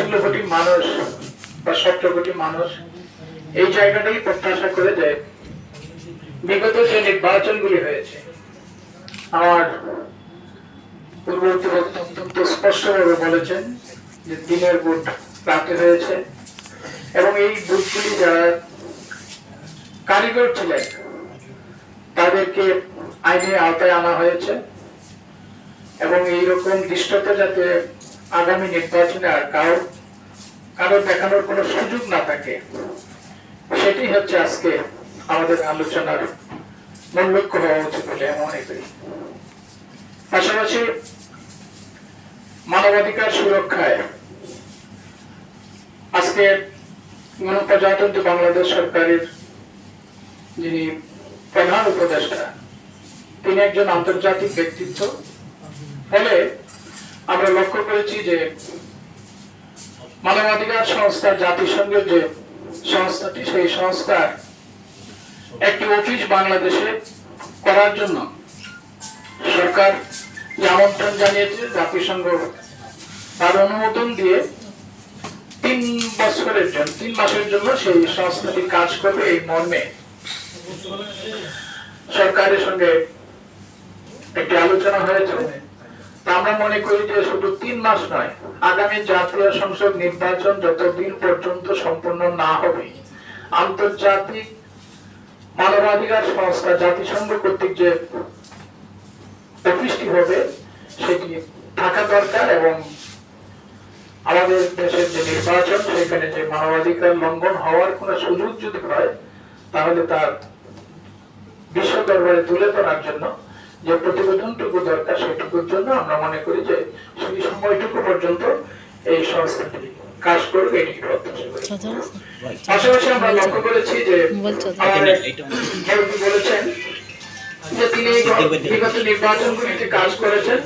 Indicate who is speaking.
Speaker 1: ষোলো কোটি মানুষ বা সতেরো কোটি মানুষ এই জায়গাটাই প্রত্যাশা করে যে বিগত যে নির্বাচনগুলি হয়েছে, আমার পূর্ববর্তী অত্যন্ত স্পষ্টভাবে বলেছেন যে দিনের ভোট রাতে হয়েছে এবং এই বুথগুলি যারা কারিগর ছিলেন, তাদেরকে আইনের আওতায় আনা হয়েছে এবং এইরকম দৃষ্টতা যাতে আগামী নির্বাচনে আর কারও কারও দেখানোর কোনো সুযোগ না থাকে। সেটি হচ্ছে আজকে আমাদের আলোচনার মূল লক্ষ্য হওয়া উচিত বলে মনে করি। পাশাপাশি মানবাধিকার সুরক্ষায় আজকে গণপ্রজাতন্ত্রী বাংলাদেশ সরকারের যিনি প্রধান উপদেষ্টা, তিনি একজন আন্তর্জাতিক ব্যক্তিত্ব। ফলে আমরা লক্ষ্য করেছি যে মানবাধিকার সংস্থা জাতিসংঘের যে সংস্থাটি, সেই সংস্থার একটি অফিস বাংলাদেশে করার জন্য সরকার আমন্ত্রণ জানিয়েছে, জাতিসংঘ তার অনুমোদন দিয়ে তিন বছরের জন্য, তিন মাসের জন্য সেই সংস্থাটি কাজ করবে এই মর্মে সরকারের সঙ্গে একটি আলোচনা হয়েছে। আমরা মনে করি যে শুধু তিন মাস নয়, আগামী জাতীয় সংসদ নির্বাচন যতদিন পর্যন্ত সম্পূর্ণ না হবে, আন্তর্জাতিক মানবাধিকার সংস্থা জাতিসংঘ কর্তৃক যে অফিসটি হবে, সেটি থাকা দরকার এবং আমাদের দেশের যে নির্বাচন, সেখানে যে মানবাধিকার লঙ্ঘন হওয়ার কোনো সুযোগ যদি হয়, তাহলে তার বিশ্ব দরবারে তুলে ধরার জন্য যে প্রতিবেদনটুকু দরকার সেটুকুর জন্য আমরা মনে করি যে সেই সময়টুকু পর্যন্ত এই সংস্থাটি কাজ করবে এটি প্রত্যাশা করি। পাশাপাশি আমরা লক্ষ্য করেছি যে বলেছেন যে তিনি বিগত নির্বাচনগুলিতে কাজ করেছেন?